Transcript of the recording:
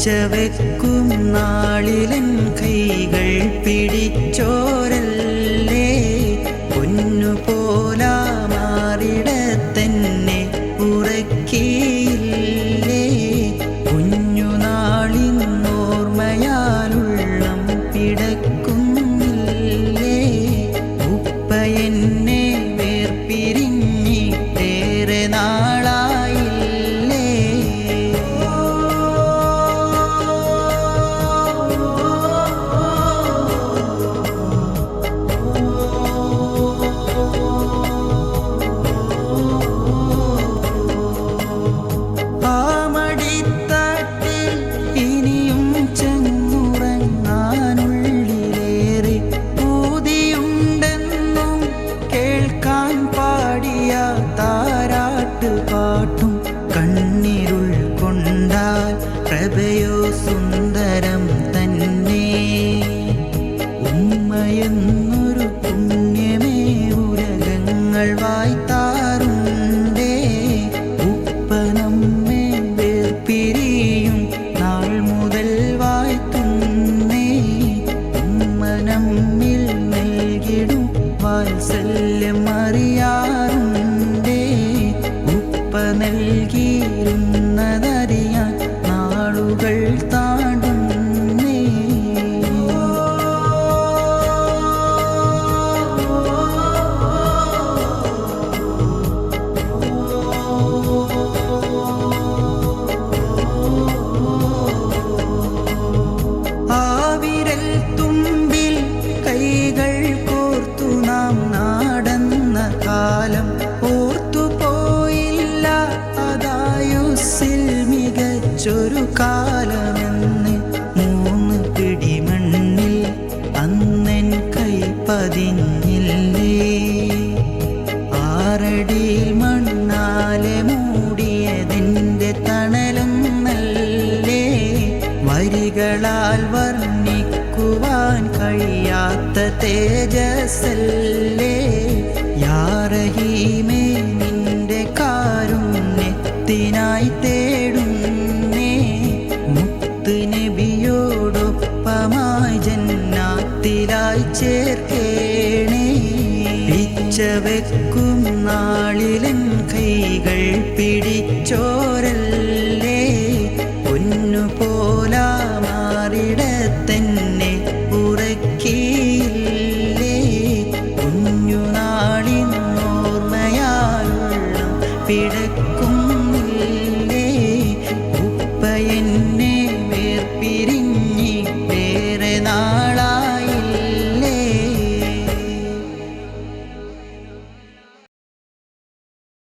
പിച്ച വെക്കും നാളിലൻ കൈകൾ പിടിച്ചോരല്ലേ? പൊന്നു പോലാ മാറിടത്തന്നെ ഉറക്കിയില്ലേ? കുഞ്ഞുനാളിന്നോർമ്മയാലുള്ളം പിടക്കുന്നില്ലേ? ഉപ്പ ഉപ്പ നൽകിയിരുന്നതറിയാൻ നാളുകൾ താണ്ടുന്നേ നാം നാടന്ന കാലം ഓർത്തുപോയില്ല. അതായുസിൽ മികച്ചൊരു കാലമെന്ന് മൂന്ന് പിടിമണ്ണിൽ അന്നെൻ കൈ പതിഞ്ഞില്ലേ. ആറടിയിൽ മണ്ണാലെ മൂടിയതിന്റെ തണലും നല്ലേ. വരികളാൽ വർണിക്കുവാൻ കഴിയാത്ത തേജസ്സല്ലേ? യാറഹീമേ നിന്റെ കാരുണ്യത്തിനായി തേടുന്നേ. മുത്ത് നബിയോടൊപ്പമായി ജന്നാത്തിലായി ചേർക്കേണേ. പിച്ച വെക്കും നാളിലൻ കൈകൾ പിടിച്ചോരൽ